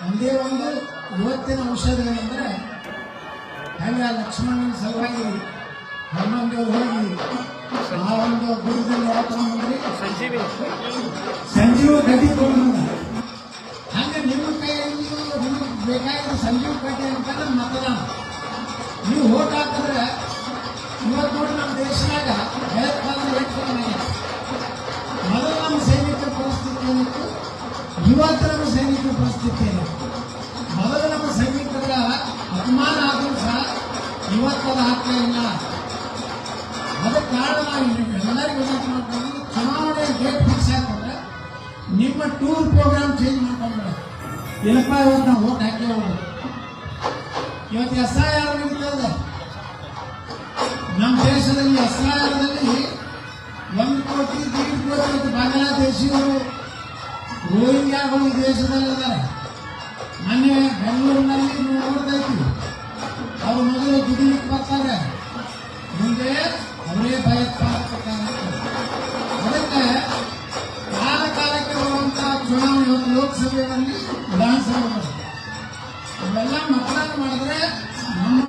ಒಂದೇ ಒಂದು ಇವತ್ತಿನ ಔಷಧಗಳಂದ್ರೆ ಹೆಂಗ ಲಕ್ಷ್ಮಣನ ಸಲುವಾಗಿ ಹನುಮಂತೇವ್ರು ಹೋಗಿ ಆ ಒಂದು ಗುರುದಲ್ಲಿ ಯಾವ ತಗೊಂಡ್ರಿ ಸಂಜೀವ ಗಡಿ ತಗೊಂಡ ಹಂಗೆ ನಿಮ್ಮ ಕೈಯಲ್ಲಿ ನಿಮಗೆ ಬೇಕಾಗಿರೋ ಸಂಜೀವ ಗಡ್ಡೆ ಅಂತಂದ್ರೆ ಮತದಾನ. ನೀವು ಓಟ್ ಹಾಕಿದ್ರೆ ಇವತ್ತು ನೋಡಿ ನಮ್ಮ ದೇಶದಾಗ ಕಡಿಮೆ ಸೈನಿಕ ಮೊದಲು ನಮ್ಮ ಸೈನಿಕರ ಪರಿಸ್ಥಿತಿ ಏನಿತ್ತು? ಇವತ್ತು ನಮ್ಮ ಸೈನಿಕರ ಪರಿಸ್ಥಿತಿ ಏನಿತ್ತು ಮೊದಲು ನಮ್ಮ ಸೈನಿಕರ ಅಪಮಾನ ಆದರೂ ಸಹ ಇವತ್ತು ಅದು ಆಗ್ತಾ ಇಲ್ಲ. ಅದಕ್ಕೆ ಕಾರಣ ಎಲ್ಲರಿಗೂ ಚುನಾವಣೆ ಡೇಟ್ ಫಿಕ್ಸ್ ಆಗ್ತಂದ್ರೆ ನಿಮ್ಮ ಟೂರ್ ಪ್ರೋಗ್ರಾಮ್ ಚೇಂಜ್ ಮಾಡ್ಕೊಂಡ್ರೆ. ಇಲ್ಲಪ್ಪ ಇವತ್ತು ನಾವು ಓಟ್ ಹಾಕಿ ಇವತ್ತು ಎಸ್ ಐ ಆರ್ ನಿಮ್ಗೆ ನಮ್ಮ ದೇಶದಲ್ಲಿ ಎಸ್ ಐ ಆರ್ದಲ್ಲಿ ಒಂದು ಕೋಟಿ, ದೀಡ್ ಕೋಟಿ ಬಾಂಗ್ಲಾದೇಶಿಯವರು, ರೋಹಿಂಗ್ಯಾಗಳು ದೇಶದಲ್ಲಿದ್ದಾರೆ. ಮೊನ್ನೆ ಬೆಂಗಳೂರಿನಲ್ಲಿ ಹಿಂದಕ್ಕೆ ಮುಂದೆ ಅವರೇ ಭಯೋತ್ಪಾದಕ ಅದಕ್ಕೆ ಕಾಲ ಕಾಲಕ್ಕೆ ಚುನಾವಣೆ ಒಂದು ಲೋಕಸಭೆಯಲ್ಲಿ ವಿಧಾನಸಭೆ ಇವೆಲ್ಲ ಮತದಾನ ಮಾಡಿದ್ರೆ